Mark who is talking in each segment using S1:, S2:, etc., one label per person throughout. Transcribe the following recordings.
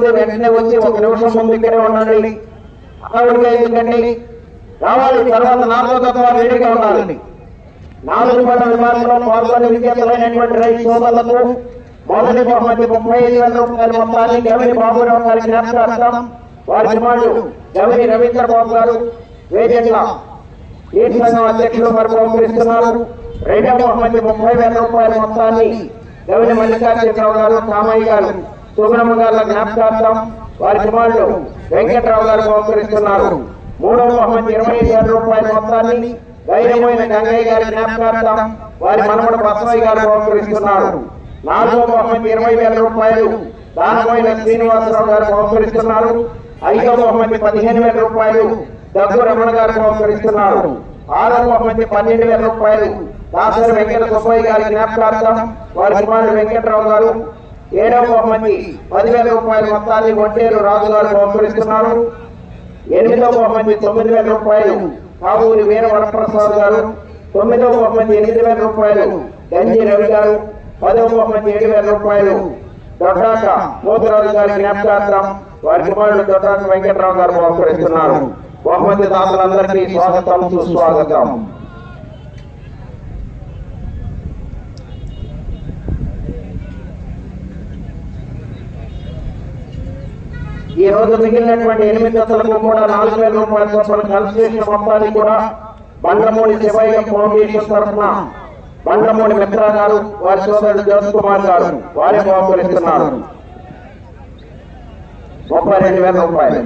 S1: ఉండి వెంటనే వచ్చి ఒక నిమిషం ముందు ఇక్కడే ఉండండి. అక్కడికే ఎందుకండి రావాలి తర్వాత నాలుగో తత్వాలు రెడీగా ఉండాలండి నాలుగు పడ విభాగంలో పాల్గొని విజేతలైనటువంటి రైతు సోదరులకు మొదటి బహుమతి ముప్పై ఐదు వేల రూపాయలు మొత్తాన్ని గవిని బాబురావు గారి జ్ఞాపకార్థం వారి కుమారుడు గవిని రవీంద్ర బాబు గారు వేదిక ఈ సంఘం అధ్యక్షులు మరి బహుకరిస్తున్నారు రెండవ బహుమతి ముప్పై వేల రూపాయల మొత్తాన్ని గవిని మల్లికార్జునరావు గారు కామయ్య గారు సుబ్రహ్మ గారి జ్ఞాపకార్థం వారి కుమారుడు వెంకట్రావు గారు బహుకరిస్తున్నారు మూడవ బహుమతి ఇరవై ఐదు వేల రూపాయల మొత్తాన్ని ధైర్యమైన గంగయ్య గారి జ్ఞాపకార్థం వారి మనవడు బసవయ్య గారు బహుకరిస్తున్నారు నాలుగో బహుమతి ఇరవై వేల రూపాయలు దానమైన శ్రీనివాసరావు గారు బహుకరిస్తున్నారు ఐదో బహుమతి పదిహేను వేల రూపాయలు దగ్గు రమణ గారు బహుకరిస్తున్నారు ఆరో బహుమతి పన్నెండు వేల రూపాయలు దాసరి వెంకట సుబ్బయ్య గారి జ్ఞాపకార్థం వారి కుమారుడు వెంకట్రావు గారు ఏడవ బహుమతి పదివేల రూపాయల మొత్తాన్ని ఒంటేరు రాజు గారు బహుకరిస్తున్నారు. ఎనిమిదవ బహుమతి తొమ్మిది వేల రూపాయలు కావూరి వీర వరప్రసాద్ గారు. తొమ్మిదవ బహుమతి ఎనిమిది వేల రూపాయలు గంజి రవి గారు. పదవ బహుమతి ఏడు వేల రూపాయలు దొడ్డాక మోతురాజు గారి జ్ఞాపకార్థం వారి కుమారుడు దొడ్డాక వెంకటరావు గారు బహుకరిస్తున్నారు. బహుమతి దాతలందరికీ స్వాగతం సుస్వాగతం. ఈ రోజు మిగిలినటువంటి ఎనిమిది జతలకు కూడా నాలుగు వేల రూపాయల చొప్పున కన్సెషన్ మొత్తాన్ని కూడా. బండ్రమూడి శివయ్య ఫౌండేషన్ తరఫున బండ్రమూడి మిత్ర గారు వారి సోదరుడు జ్యోతి కుమార్ గారు వారే బహుకరిస్తున్నారు. ముప్పై రెండు వేల రూపాయలు.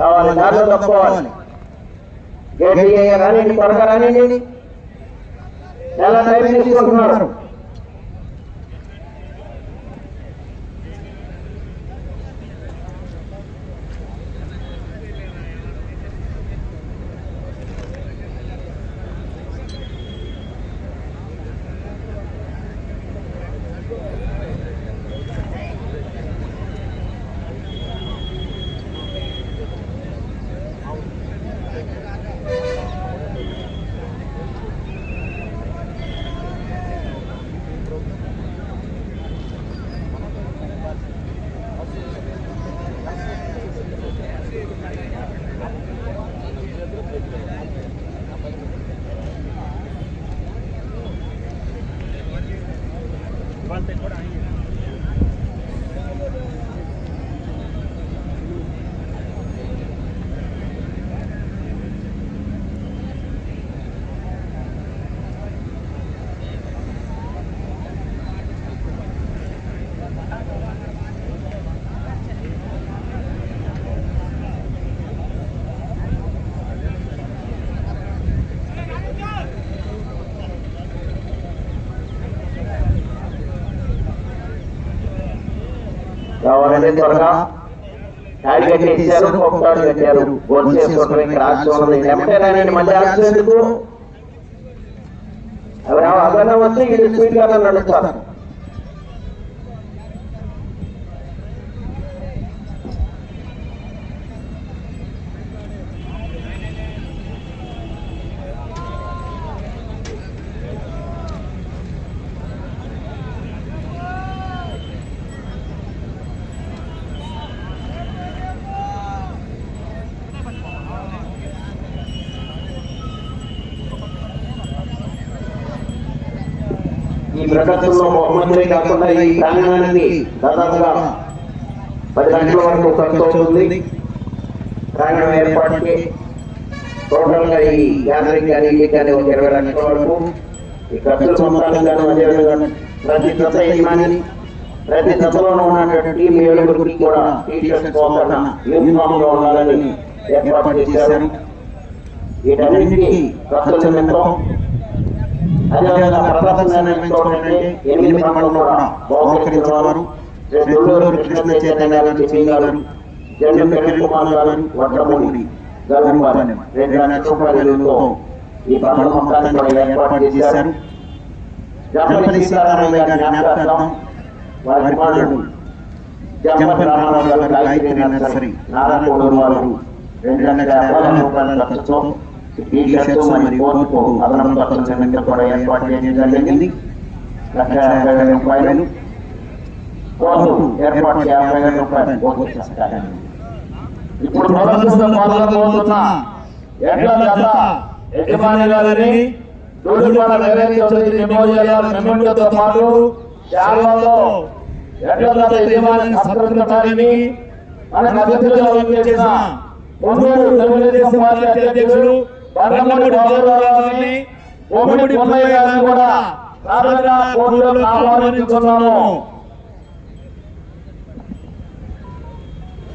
S1: కావాలి దారిలో తప్పుకోవాలి. గేట్ రానండి త్వరగా రానండి చాలా టైం కావాలంటే త్వరగా ట్యాగ్ కట్టారు. గోల్ చేసుకుంటారు ఇక్కడ ఆక్షన్ ఉంది ఎంపైరానండి మళ్ళీ ఆక్షన్ ఎందుకు? ఎవరు అదనం వస్తే ఇది స్పీడ్గా నడుస్తారు. ఈ ప్రకటనలో బహుమతులే కాకుండా ఈ ప్రాంగణానికి దాదాపుగా పది లక్షల వరకు ఖర్చు అవుతుంది. ప్రాంగణం ఏర్పాటుకి టోటల్గా ఈ గ్యాదరింగ్ కానీ ఇది కానీ ఒక ఇరవై లక్షల వరకు ఈ ఖర్చుల మొత్తానికి గాను అదేవిధంగా ప్రతి జత యజమాని ప్రతి జతలోనూ ఉన్నటువంటి టీం ఏడుగురికి కూడా టీ షర్ట్ పోకన యూనిఫామ్గా ఉండాలని ఏర్పాటు చేశారు. వీటన్నింటినీ ఖర్చుల నిమిత్తం అదేవిధంగా ప్రదర్శన నిర్మించుకోవడానికి ఎనిమిది మండలం కూడా బహుకరించేవారు దుల్లూరు కృష్ణ చైతన్య గారు చిన్న గారు జండు కిరణ్ కుమార్ గారు వడ్రమూడి గర్భపాలెం రెండు లక్షల రూపాయలతో ఈ బంధం మొత్తాన్ని కూడా ఏర్పాటు చేశారు. జంపతి సీతారామయ్య గారి జ్ఞాపకార్థం వారి కుమారుడు జంపతి రామారావు గారు గాయత్రి నర్సరీ నారాయణ వారు రెండు లక్షల యాభై రూపాయల ఖర్చుతో టీ షర్ట్స్ మరియు కోర్టుకు అదనపు ఖర్చుల నిమిత్తం కూడా ఏర్పాటు చేయడం జరిగింది లక్ష యాభై వేల రూపాయలు కోర్టు ఏర్పాటు యాభై వేల రూపాయలు కోర్టు.
S2: ఇప్పుడు ప్రదర్శనలో పాల్గొనబోతున్న ఎడ్ల జత యజమాని గారిని దూడిపాల నరేంద్ర చౌదరి మెమోరియల్ పాటు శాలలో ఎడ్ల జత యజమానిని సత్కరించడానికి మన అతిథిగా చేసిన తెలుగుదేశం పార్టీ అధ్యక్షుడు బండమూడి బాబురావు కోమిడి పొన్నయ్య గారిని కూడా సాధారణ కోర్టులో ఆహ్వానించుతున్నాము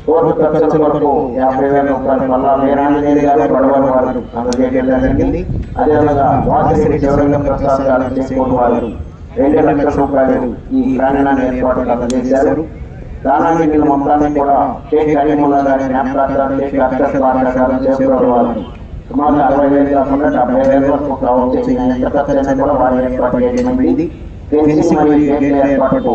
S1: కోర్టు ఖర్చులకు యాభై వేల రూపాయలు మళ్ళా వీరాంజనేయులు గారు గొడవ వారు అందజేయడం జరిగింది. అదేవిధంగా వాసిరెడ్డి ప్రసాద్ గారు చేసుకోని వారు రెండు లక్షల రూపాయలు ఈ ప్రాంగణాన్ని ఏర్పాటు అందజేశారు. దానాన్ని వీళ్ళ మొత్తాన్ని కూడా షేక్ అలీముల్లా గారి జ్ఞాపకార్థాలు షేక్ అక్షర్ బాటా గారు వారు. సుమారు అరవై వేలు కాకుండా డెబ్బై వేల వరకు ఖర్చు కూడా వారు ఏర్పాటు చేయడం జరిగింది. ఫెన్సింగ్ మరియు గేట్ల ఏర్పాటుకు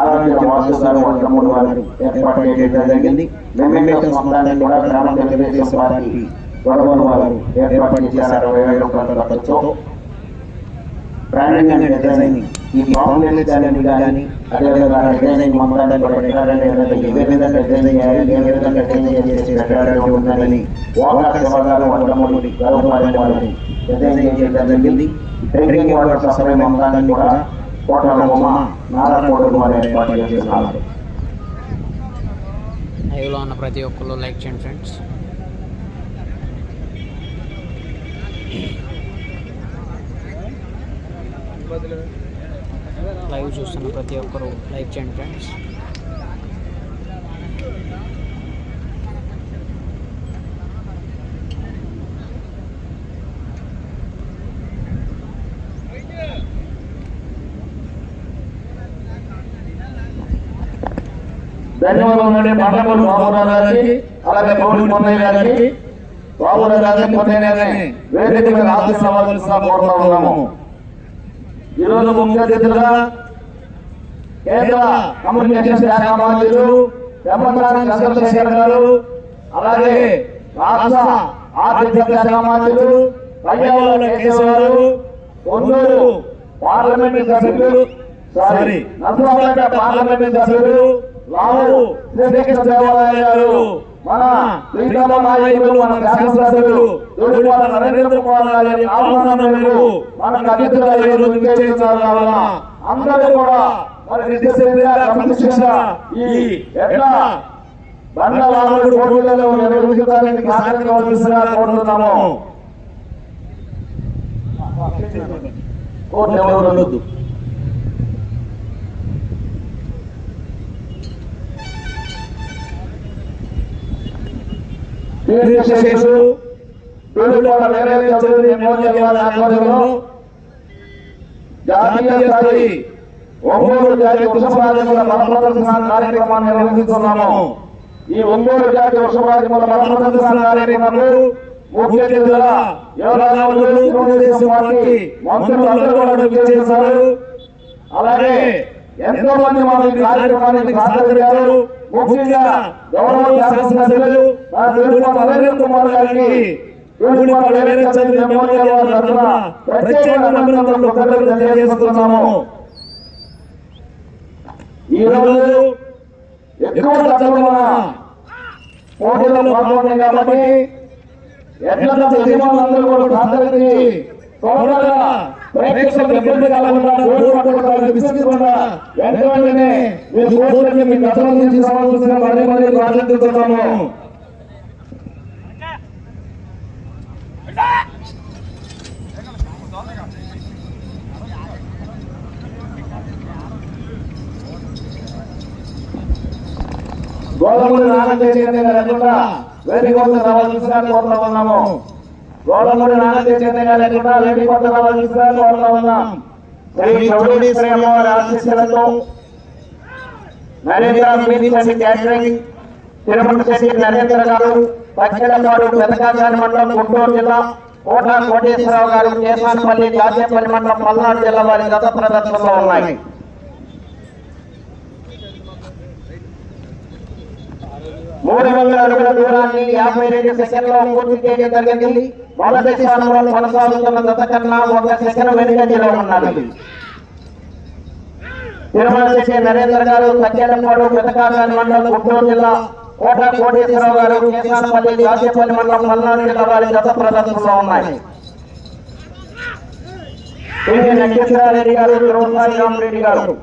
S1: ఆరోగ్య వాసు గారు వంటమూడు వారు ఏర్పాటు చేయడం జరిగింది. మెమెంటోస్ మొత్తాన్ని కూడా గ్రామ తెలుగుదేశం పార్టీ గొడవలు వారు ఏర్పాటు చేశారు. అరవై వేల రూపాయల ఖర్చుతో. బ్రాండింగ్ అండ్ డిజైనింగ్ ఈ బాగుండేది కానీ కానీ అదేవిధంగా డిజైనింగ్ మొత్తాన్ని కూడా ఏ విధంగా చేయాలి ఏ విధంగా చేసి చేయడం జరిగింది డ్రింకింగ్ వాటర్ సప్లై మొత్తాన్ని కూడా కోటల బొమ్మ నారా కోటలు వారు ఏర్పాటు చేస్తున్నారు
S3: లైవ్లో ఉన్న ప్రతి ఒక్కరు లైక్ చేయండి ఫ్రెండ్స్. లైవ్ చూస్తున్న ప్రతి ఒక్కరు లైక్ చేయండి ఫ్రెండ్స్.
S2: ధన్యవాదాలు బండమూడి బాబురావు గారికి అలాగే పౌడి పొన్నయ్య గారికి. బాబురావు గారిని పొన్నయ్య గారిని వేదిక మీద ఆశీర్వాదాలుగా కోరుతా ఉన్నాము. ఈరోజు ముఖ్య అతిథులుగా కేంద్ర కమ్యూనికేషన్ శాఖ మంత్రులు వెంపసాని చంద్రశేఖర్ గారు అలాగే రాష్ట్ర ఆర్థిక శాఖ మంత్రులు పయ్యావుల కేశవ గారు పార్లమెంట్ సభ్యులు సారీ నర్సరావుపేట పార్లమెంట్ సభ్యులు రావు శ్రీకృష్ణ దేవాలయ గారు మన శ్రీరామ నాయకులు మన శాసనసభ్యులు దొడిపాల నరేంద్ర కుమార్ గారి ఆహ్వానం మేరకు మనకు అతిథులుగా ఈ రోజు విచ్చేస్తున్నారు కావున అందరూ కూడా మరి నిత్యసేవిగా క్రమశిక్షణ ఈ ఎట్లా? బండలాముడు పోటీలలో నిర్వహించడానికి సహకరించవలసిందిగా కోరుతున్నాము. కోర్టు ఎవరు? ఉండొద్దు తీర్థశేషులు జాతీయ స్థాయి ఒంగోలు జాతి వృషభరాజముల బల కార్యక్రమాన్ని నిర్వహిస్తున్నాము. ఈ ఒంగోలు జాతి వృషభరాజముల బల కార్యక్రమంలో ముఖ్య అతిథులుగా యువరాజులు తెలుగుదేశం పార్టీ మంత్రులు అందరూ కూడా విచ్చేశారు. అలాగే ఎంతో మంది మన కార్యక్రమానికి సహకరించారు ముఖ్యంగా గౌరవ శాసనసభ్యులు కుమార్ గారికి తెలుగుపాటి నరేంద్ర చంద్ర మెమోరియల్ వారి తరఫున ప్రత్యేకమైన అభినందనలు తెలియజేస్తున్నాము ఈ రోజు ఎక్కువ తక్కువ పోటీలో పాల్గొన్నాం కాబట్టి ఎట్లా యజమానులందరూ కూడా సహకరించి తొందరగా ప్రేక్షకులకు ఇబ్బంది కలగకుండా గోల్ పట్టుకోవడానికి విసిగకుండా వెంటనే మీ కోర్టుని మీ కథల నుంచి మరీ మరీ ప్రార్థిస్తున్నాము లేకుండా కోరుతా ఉన్నాం.
S1: శ్రీ చౌడూరి శ్రీరామ వారి ఆశీస్సులతో Narendra meeting and catering Tirumala Shetty Narendra గారు పచ్చలపాడు పెదకాచారి మండలం గుంటూరు జిల్లా కోట కోటేశ్వరరావు గారు కేసానపల్లి జాతీయపల్లి మండలం పల్నాడు జిల్లా వారి గత ప్రదర్శనలో ఉన్నాయి. మూడు వందల అడుగుల దూరాన్ని యాభై రెండు సెకండ్లో పూర్తి చేయడం జరిగింది. మొదటి స్థానంలో కొనసాగుతున్న గత కన్నా ఒక సెకండ్ వెనుకంజలో ఉన్నది. తిరుమల శ్రీ నరేంద్ర గారు సత్యాలపాడు పెతకాకాని మండలం గుంటూరు జిల్లా కోట కోటేశ్వరరావు గారు కేశానపల్లి దాచేపల్లి మండలం పల్నాడు జిల్లా వారి గత ప్రదర్శనలో ఉన్నాయి. పివి నక్షత్రారెడ్డి గారు తిరుమల రామరెడ్డి గారు.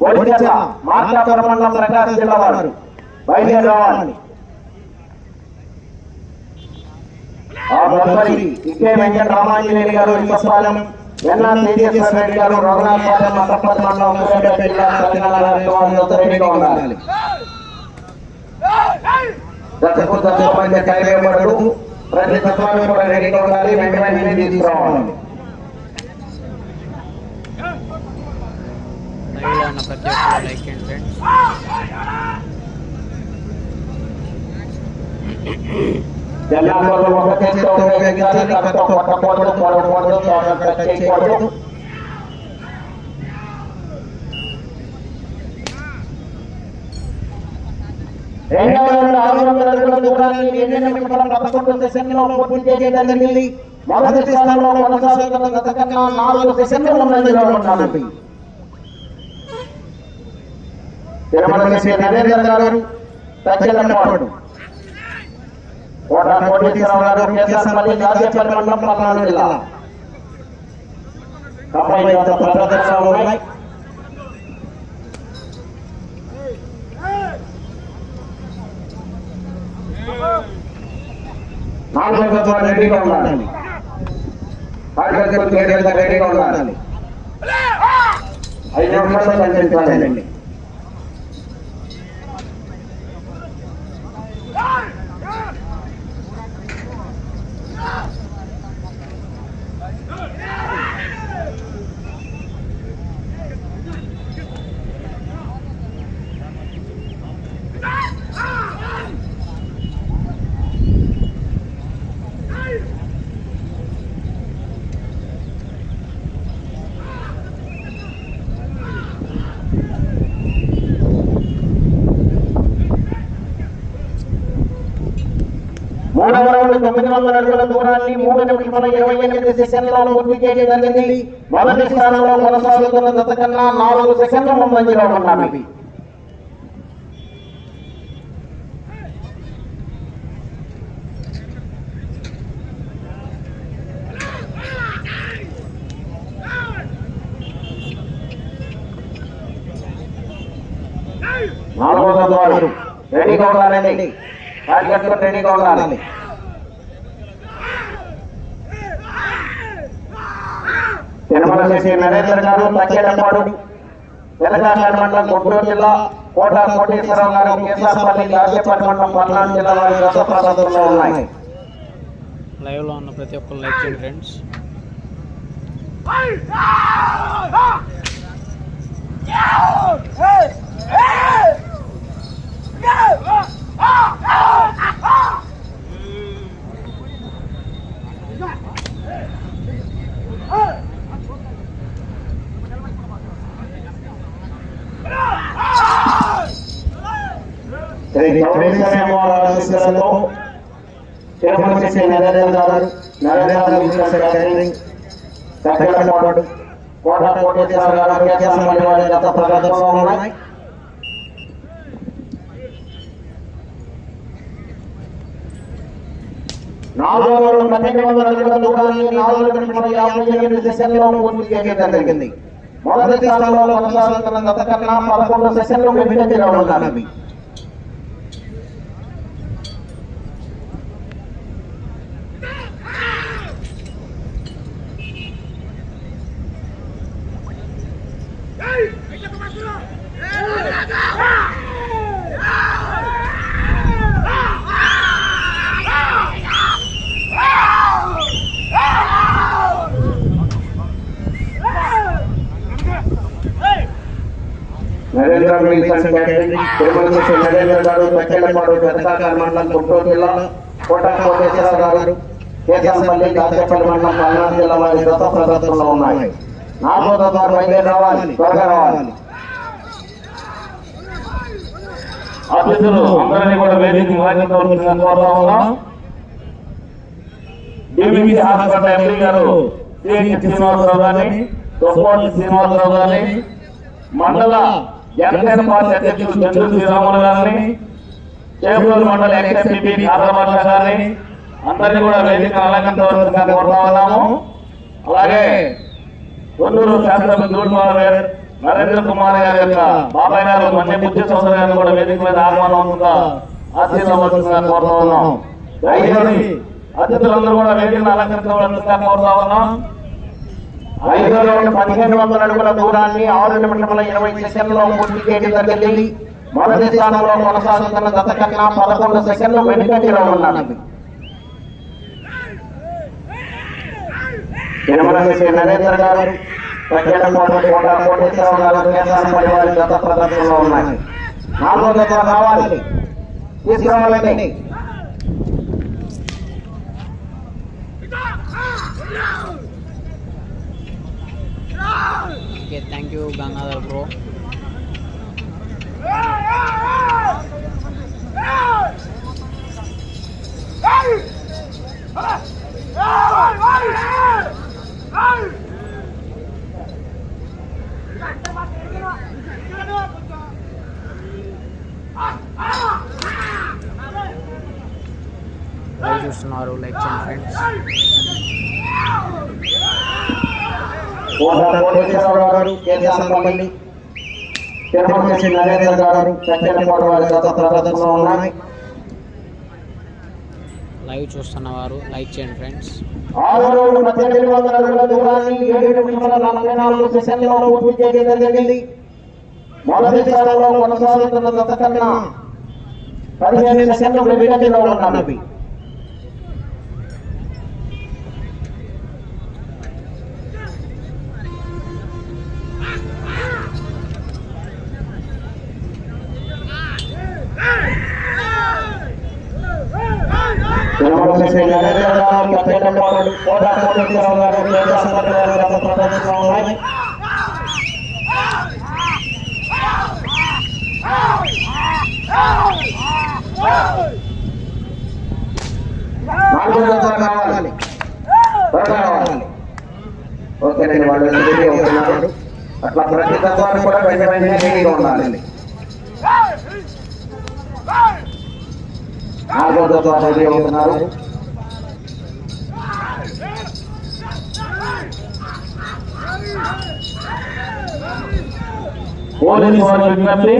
S1: బోడిచెల్ల మార్కాపురం మండలం ప్రకాశం జిల్లా వారు. బయలుదేరి రావాలి. ఆ ఇకే వెంకట రామాంజనేయులు గారు ఎన్ఆర్ తేజేశ్వర రెడ్డి గారు రఘునాథపాలెం మండలం జిల్లా తెలంగాణ రెడీగా ఉండాలి. దశకు దశ టైం ప్రతి తత్వాన్ని కూడా రెడీగా ఉండాలి. వెంటనే తీసుకురావాలి.
S3: లైవ్లో ఉన్న ప్రతి ఒక్కరు లైక్ చేయండి ఫ్రెండ్స్
S1: ఉపయోగించాలి కథతో పొడవకూడదు చేయకూడదు. రెండవ ఆరు వందల అడుగుల దూరాన్ని నిమిషాల పదకొండు సెకండ్లో పూర్తి చేయడం జరిగింది. మొదటి స్థానంలో కొనసాగుతున్న గత కన్నా నాలుగు సెకండ్లు ముందంజలో తిరుమల శ్రీ నరేంద్ర గారు తగ్గలపాడు కోట కోటేశ్వరరావు గారు కేశానపల్లి దాచేపల్లి మండలం పల్నాడు జిల్లా. గత ప్రదర్శనలు ఉన్నాయి. నాలుగో రెడీగా ఉండాలి. రెడీగా ఉండాలి. ఐదు నిమిషాలు కనిపించాలండి మూడవ రౌండ్ తొమ్మిది వందల అడుగుల దూరాన్ని మూడు నిమిషముల ఇరవై ఎనిమిది సెకండ్లలో పూర్తి చేయడం జరిగింది. మొదటి స్థానంలో కొనసాగుతున్న గత నాలుగు సెకండ్ల ముందంజలో రెడీగా ఉండాలండి కార్యకర్తలు రెడీగా ఉండాలి తిరుమల శ్రీ నరేంద్ర గారు తక్కేటపాడు తెలంగాణ మండలం గుంటూరు జిల్లా కోట కోటేశ్వరరావు గారు కేసాపల్లి కాసేపల్లి మండలం పల్నాడు జిల్లా వారి గత ప్రదర్శనలో ఉన్నాయి
S3: లైవ్లో ఉన్న ప్రతి ఒక్కరు లైక్ చేయండి ఫ్రెండ్స్
S1: శ్రీ చౌడేశ్వర ఆశీస్సులతో తిరుమల శ్రీ నరేంద్ర గారు నరేంద్ర బిజినెస్ అకాడమీ తగ్గలపాడు కోట కోటేశ్వర గారు కేసాపల్లి వారి గత ప్రదర్శనలో ఉన్నాయి నాలుగో రోజు పన్నెండు వందల అడుగుల దూరాన్ని నాలుగు నిమిషముల యాభై ఎనిమిది సెషన్లో పూర్తి చేయడం జరిగింది మొదటి స్థానంలో కొనసాగుతున్న గత కన్నా పదకొండు సెషన్లు వెనుకంజలో ఉన్నవి నరేంద్ర మిల్సన్ అకాడమీ తిరుమల నరేంద్ర గారు తక్కెళ్ళపాడు పెద్దకాకార మండలం గుంటూరు జిల్లా కోట కోటేశ్వరరావు గారు కేశంపల్లి కాసేపల్లి మండలం పల్నాడు జిల్లా వారి గత ప్రదర్శనలో ఉన్నాయి. నాలుగో ద్వారా బయలుదేరి రావాలి త్వరగా రావాలి.
S2: అతిథులు అందరినీ కూడా వేదిక వాకించవలసిందిగా హాస్పిటల్ ఎంపీ గారు శ్రీనివాసరావు గారిని శ్రీనివాసరావు గారిని మండల జనసేన పార్టీ అధ్యక్షులు చంద్ర శ్రీరాములు గారిని చేపూరు మండల ఎక్స్ఎంపీ కాదరభట్ల గారిని అందరినీ కూడా వేదిక అలంకరించవలసిందిగా కోరుతా ఉన్నాము అలాగే కొన్నూరు శాసనసభ్యులు కుమార్ నరేంద్ర కుమార్ గారి యొక్క బాబాయ్ గారు మధ్య బుద్ధి సోదరు గారిని కూడా వేదిక మీద ఆహ్వానంగా ఆశీర్వదించవలసిందిగా కోరుతా ఉన్నాం అతిథులందరూ కూడా వేదికను అలంకరించవలసిందిగా కోరుతా ఉన్నాం
S1: ఐదో రౌండ్ పదిహేను వందల అడుగుల దూరాన్ని ఆరు నిమిషముల ఇరవై సెకండ్లో పూర్తి చేయడం జరిగింది. మొదటి స్థానంలో కొనసాగుతున్న గత కన్నా పదకొండు సెకండ్లు వెనుకంజలో ఉన్నది తిరుమల శ్రీ నరేంద్ర గారు ప్రఖ్యాత కోట కోటేశ్వరరావు గారు కేంద్రం పరివారి గత ప్రదర్శనలో ఉన్నాయి. నాలుగో గత తీసుకురావాలని తీసుకురావాలండి
S3: okay thank you Gangadhar bro live చూస్తున్నారు లైక్ చేయండి ఫ్రెండ్స్
S1: గారు నరేంద్ర వారి ఉన్నాయి.
S3: లైవ్ చూస్తున్న వారు లైక్ చేయండి ఫ్రెండ్స్.
S1: మొదటి స్థానంలో కొనసాగుతున్న గత కన్నా పదిహేను సెకండ్లు వెనుకంజలో ఉన్నవి నాలుగో జత కావాలి. ఓకేనండి వాళ్ళు రెడీ అవుతున్నారు అట్లా ప్రతి తత్వాన్ని కూడా వెంట వెంటనే రెడీగా ఉండాలి. నాలుగో జత రెడీ అవుతున్నారు.
S2: పోలీసు విజ్ఞప్తి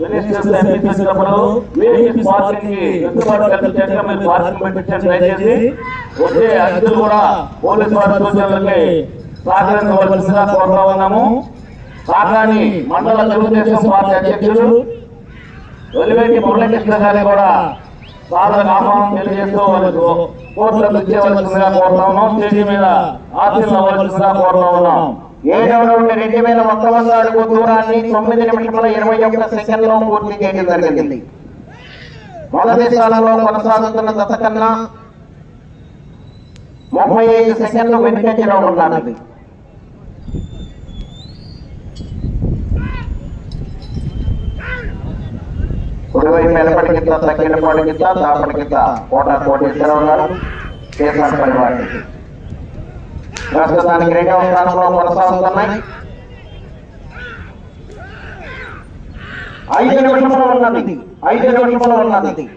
S2: ప్లేస్ అంతా రిలీజ్ చేసి పార్కింగ్ వెసులుబాటు కల్పించండి మీరు పార్కింగ్ పెట్టించండి. దయచేసి వచ్చే అతిథులు కూడా వారి సూచనలకి సహకరించవలసిందిగా కోరుతా ఉన్నాము. కాకాని మండల తెలుగుదేశం పార్టీ అధ్యక్షులు వెలివేటి మురళీకృష్ణ గారిని కూడా సాధన ఆహ్వానం తెలియజేస్తూ వాళ్ళకు కోర్టులకు ఇచ్చేవలసిందిగా కోరుతా ఉన్నాం. స్టేజీ మీద ఆశీర్వదించవలసిందిగా కోరుతా ఉన్నాం.
S1: ఏడవ నుండి రెండు వేల ఒక్క వంద అడుగు దూరాన్ని తొమ్మిది నిమిషముల ఇరవై ఒక్క సెకండ్లో పూర్తి చేయడం జరిగింది. మొదటి స్థానంలో కొనసాగుతున్న దశ కన్నా ముప్పై ఐదు సెకండ్లు వెనుకంజలో ఉన్నది కుడివైపు వెనపటి కింద తగ్గిన పాటి కింద దాపటి కింద కోట కోటేశ్వరరావు గారు కేసీఆర్ పరివాడి ప్రస్తుతానికి రెండవ స్థానంలో కొనసాగుతున్నాయి. ఐదు నిమిషంలో ఉన్నది. ఐదు నిమిషంలో ఉన్నది.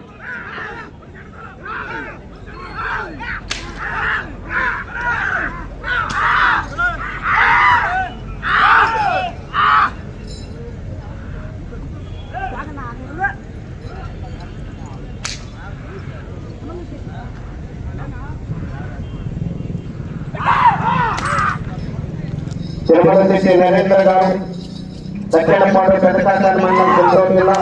S1: తిరుమల శ్రీ నరేంద్ర గారు దక్షిణపాడు పెద్దకాకాని మండలం గుంటూరు జిల్లా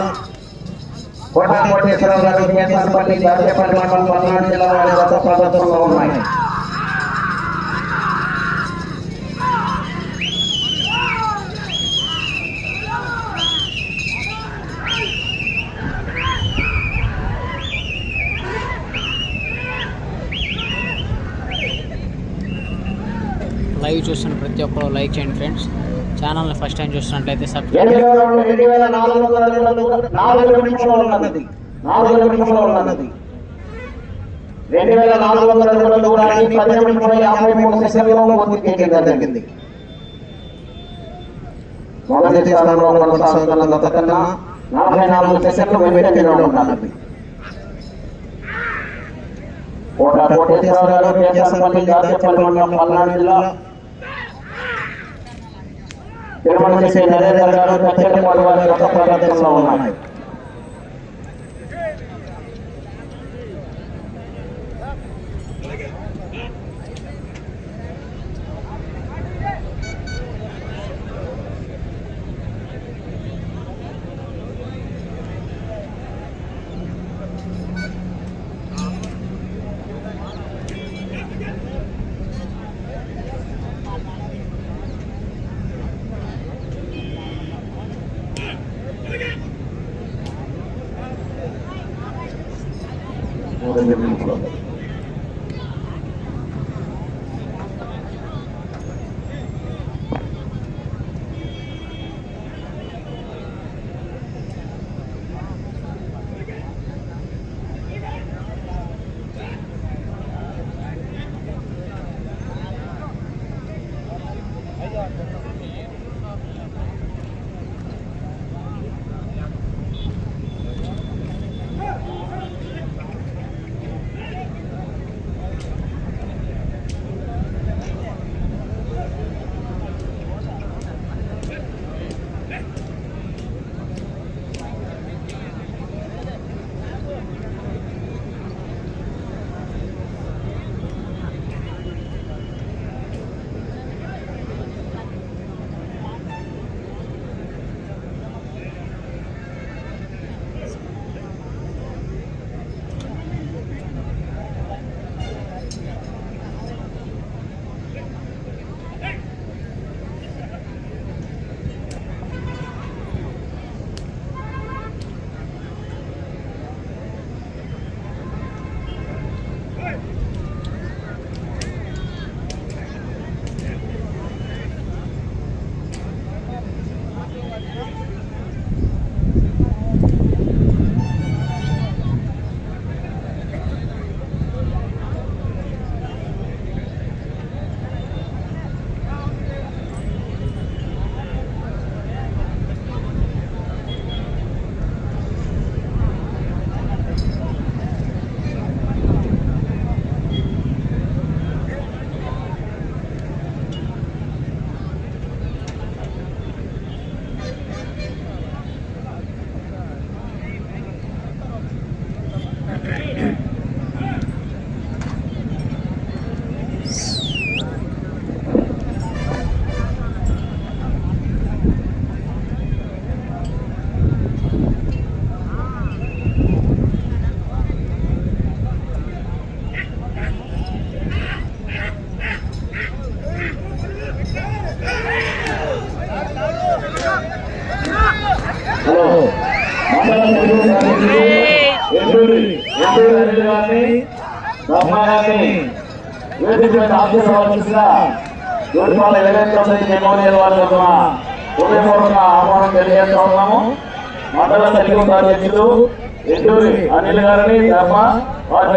S1: కోటా కోటేశ్వరరావు గారు కేసానపల్లి దాచేపల్లి మండలం పల్నాడు జిల్లా వారి గత ప్రదర్శనలో ఉన్నాయి
S3: లైవ్ చూస్తున్న ప్రతి ఒక్కరు లైక్ చేయండి ఫ్రెండ్స్. ఛానల్ని ఫస్ట్ టైం చూస్తున్నట్లయితే సబ్స్క్రైబ్
S1: రెండు వేల నాలుగు వందల అడుగుల రెండు వేల నాలుగు వందల దూరాన్ని యాభై మూడు పూర్తి చేయడం జరిగింది. మొదటి స్థానంలో కొనసాగుతున్న గత కన్నా నలభై నాలుగు సెకండ్లు వెనుకలో ఉన్నది కోట మండలం పల్నాడు జిల్లా నిర్మాణం చేసే నరేంద్ర గారు కచ్చేటపాడు వారి యొక్క ఉన్నాయి.
S2: జోడిపాల ఇరవై తొమ్మిది మెమోరియల్ వారి హృదయపూర్వక ఆహ్వానం తెలియజేస్తా ఉన్నాము. మండల తెలుగు అధ్యక్షులు ఎల్లూరి అనిల్ గారిని బ్రహ్మ వారి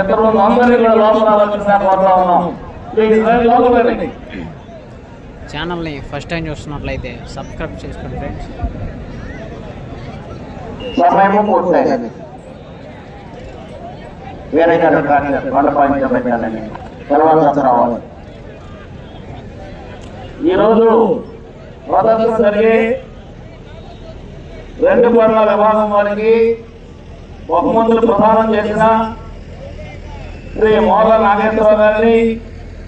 S2: అందరినీ కూడా లోపల ఆలోచించిన కోరుతా ఉన్నాం.
S3: ఛానల్ని ఫస్ట్ టైం చూస్తున్నట్లయితే సబ్స్క్రైబ్ చేసుకోండి ఫ్రెండ్స్.
S1: సమయము పూర్తయింది. వేరే గారు మండపానికి పెట్టాలని తర్వాత రావాలి.
S2: ఈరోజు ప్రదర్శన జరిగి రెండు పనుల విభాగం వారికి బహుమతులు ప్రదానం చేసిన శ్రీ మోర్ల నాగేశ్వరరావు గారిని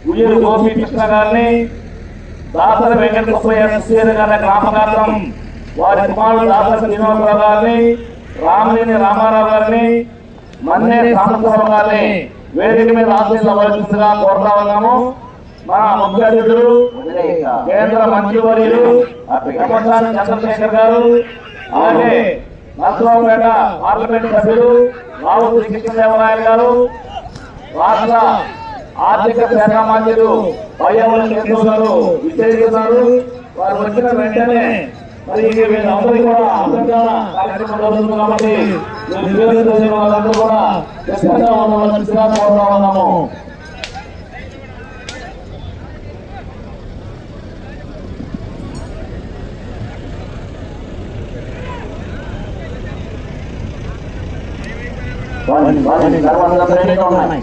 S2: ఉయ్యూరు గోపీకృష్ణ గారిని దాసర వెంకట సుబ్బయ్య గారి నామకార్థం వారి కుమారుడు దాసర శ్రీనివాసరావు గారిని రామనేని రామారావు గారిని మన్నే సాంబశివరావు గారిని వేదిక మీద ఆశీర్వదించగా కోరుతా ఉన్నాము. మా ముఖ్య కేంద్ర మంత్రివర్యులు బ్రహ్మచారి చంద్రశేఖర్ గారు అలాగే నర్సరావుపేట పార్లమెంట్ సభ్యులు రావు శ్రీకృష్ణదేవరాయలు గారు రాష్ట్ర ఆర్థిక శాఖ మంత్రులు వైఎం కేంద్ర గారు విచ్చేస్తున్నారు. వారు వచ్చిన వెంటనే మరి వీళ్ళందరికీ కూడా అలంకరణ కార్యక్రమం జరుగుతుంది కాబట్టి ఈ వాళ్ళందరూ కూడా ఖచ్చితంగా ఉండవలసిందిగా కోరుతా ఉన్నాము
S1: सर्वांना प्रेरणेकरण नाही